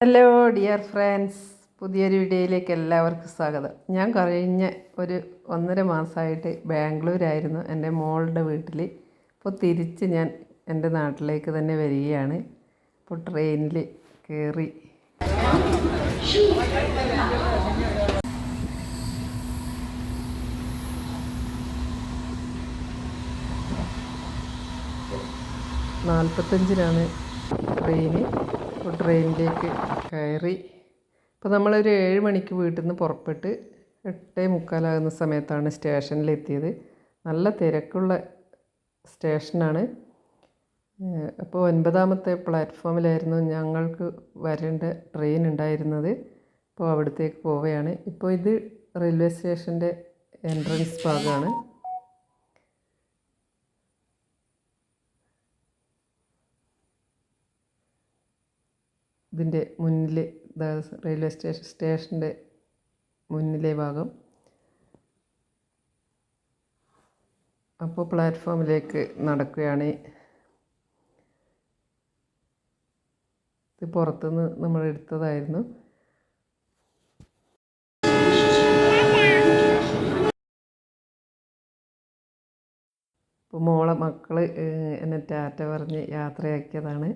Hello dear friends പുതിയൊരു വീഡിയോയിലേക്ക് എല്ലാവർക്കും സ്വാഗതം. ഞാൻ കഴിഞ്ഞ ഒരു ഒന്നര മാസമായിട്ട് ബാംഗ്ലൂരായിരുന്നു. എന്റെ മോളുടെ വീട്ടിൽ ഇപ്പോൾ തിരിച്ച് ഞാൻ എന്റെ നാട്ടിലേക്ക് തന്നെ വരികയാണ്. ഇപ്പോൾ ട്രെയിനിൽ കയറി. നാൽപ്പത്തഞ്ചിനാണ് ട്രെയിന്. ഇപ്പോൾ ട്രെയിനിലേക്ക് കയറി. ഇപ്പോൾ നമ്മളൊരു ഏഴ് മണിക്ക് വീട്ടിൽ നിന്ന് പുറപ്പെട്ട് എട്ടേ മുക്കാലാകുന്ന സമയത്താണ് സ്റ്റേഷനിലെത്തിയത്. നല്ല തിരക്കുള്ള സ്റ്റേഷനാണ്. അപ്പോൾ ഒൻപതാമത്തെ പ്ലാറ്റ്ഫോമിലായിരുന്നു ഞങ്ങൾക്ക് വരേണ്ട ട്രെയിൻ ഉണ്ടായിരുന്നത്. അപ്പോൾ അവിടത്തേക്ക് പോവുകയാണ്. ഇപ്പോൾ ഇത് റെയിൽവേ സ്റ്റേഷന്റെ എൻട്രൻസ് ഭാഗമാണ്. ഇതിന്റെ മുന്നിൽ റെയിൽവേ സ്റ്റേഷൻ സ്റ്റേഷന്റെ മുന്നിലെ ഭാഗം. അപ്പോൾ പ്ലാറ്റ്ഫോമിലേക്ക് നടക്കുകയാണ്. ഇത് പുറത്തുനിന്ന് നമ്മൾ എടുത്തതായിരുന്നു. ഇപ്പോൾ മോളെ മക്കൾ എന്നെ ടാറ്റ പറഞ്ഞ് യാത്രയാക്കിയതാണ്.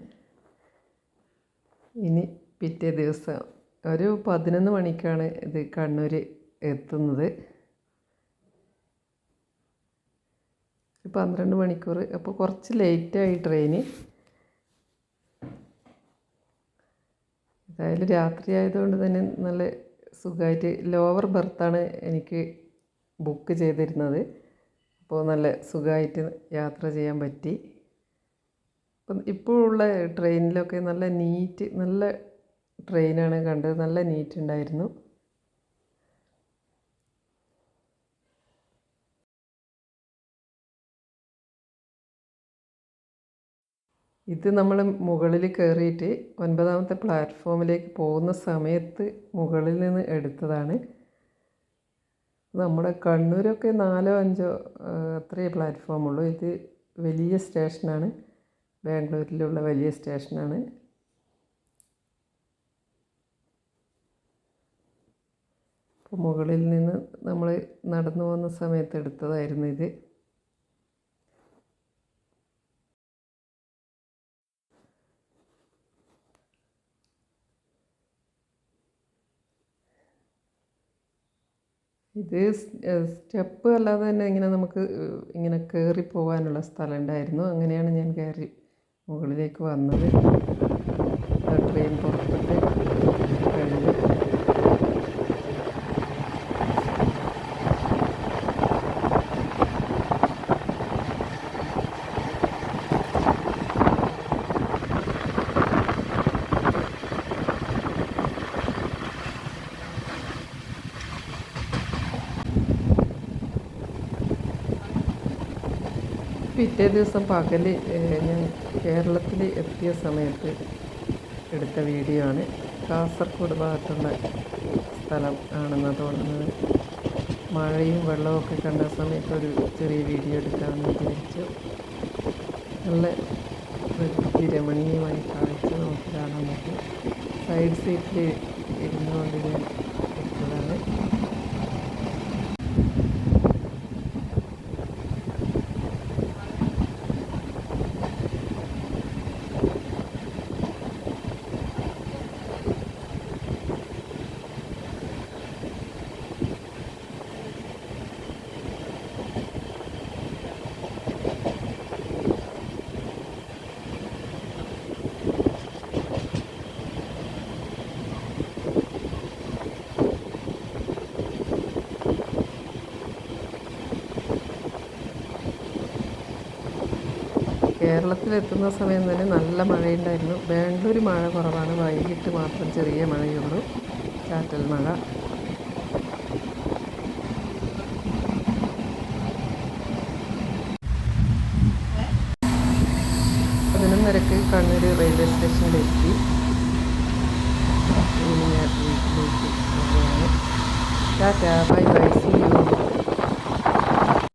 ഇനി പിറ്റേ ദിവസം ഒരു പതിനൊന്ന് മണിക്കാണ് ഇത് കണ്ണൂർ എത്തുന്നത്. പന്ത്രണ്ട് മണിക്കൂർ. അപ്പോൾ കുറച്ച് ലേറ്റായി ട്രെയിന് ഏതായാലും രാത്രി ആയതുകൊണ്ട് തന്നെ നല്ല സുഖമായിട്ട് ലോവർ ബർത്താണ് എനിക്ക് ബുക്ക് ചെയ്തിരുന്നത്. അപ്പോൾ നല്ല സുഖമായിട്ട് യാത്ര ചെയ്യാൻ പറ്റി. ഇപ്പം ഇപ്പോഴുള്ള ട്രെയിനിലൊക്കെ നല്ല നീറ്റ് നല്ല ട്രെയിനാണ് കണ്ടത്. നല്ല നീറ്റ് ഉണ്ടായിരുന്നു. ഇത് നമ്മൾ മുകളിൽ കയറിയിട്ട് ഒൻപതാമത്തെ പ്ലാറ്റ്ഫോമിലേക്ക് പോകുന്ന സമയത്ത് മുകളിൽ നിന്ന് എടുത്തതാണ്. നമ്മുടെ കണ്ണൂരൊക്കെ നാലോ അഞ്ചോ അത്രയേ പ്ലാറ്റ്ഫോമുള്ളൂ. ഇത് വലിയ സ്റ്റേഷനാണ്. ബാംഗ്ലൂരിലുള്ള വലിയ സ്റ്റേഷനാണ്. അപ്പോൾ മുകളിൽ നിന്ന് നമ്മൾ നടന്നു പോകുന്ന സമയത്ത് എടുത്തതായിരുന്നു ഇത്. ഇത് സ്റ്റെപ്പ് അല്ലാതെ തന്നെ ഇങ്ങനെ നമുക്ക് ഇങ്ങനെ കയറി പോകാനുള്ള സ്ഥലം ഉണ്ടായിരുന്നു. അങ്ങനെയാണ് ഞാൻ കയറി മുകളിലേക്ക് വന്നത്. ട്രെയിൻ പുറപ്പെട്ട് കഴിഞ്ഞു പിറ്റേ ദിവസം പകൽ ഞാൻ കേരളത്തിൽ എത്തിയ സമയത്ത് എടുത്ത വീഡിയോ ആണ് കാസർഗോഡ് ഭാഗത്തുള്ള സ്ഥലം ആണെന്ന് തോന്നുന്നത്. മഴയും വെള്ളമൊക്കെ കണ്ട സമയത്ത് ഒരു ചെറിയ വീഡിയോ എടുക്കാമെന്ന് വിചാരിച്ചു. നല്ല പ്രകൃതി രമണീയമായ കാഴ്ച നമുക്ക്. കാണാൻ പറ്റും സൈഡ് സീറ്റിൽ ഇരുന്നുകൊണ്ട് ഞാൻ എടുത്തതാണ് കേരളത്തിലെത്തുന്ന സമയം തന്നെ നല്ല മഴയുണ്ടായിരുന്നു. ബാംഗ്ലൂർ മഴ കുറവാണ്. വൈകിട്ട് മാത്രം ചെറിയ മഴയുള്ളൂ. ചാറ്റൽ മഴ. പതിനൊന്നരക്ക് കണ്ണൂർ റെയിൽവേ സ്റ്റേഷനിലെത്തി ഞാൻ വീട്ടിലേക്ക് പോവുകയാണ്. Bye bye.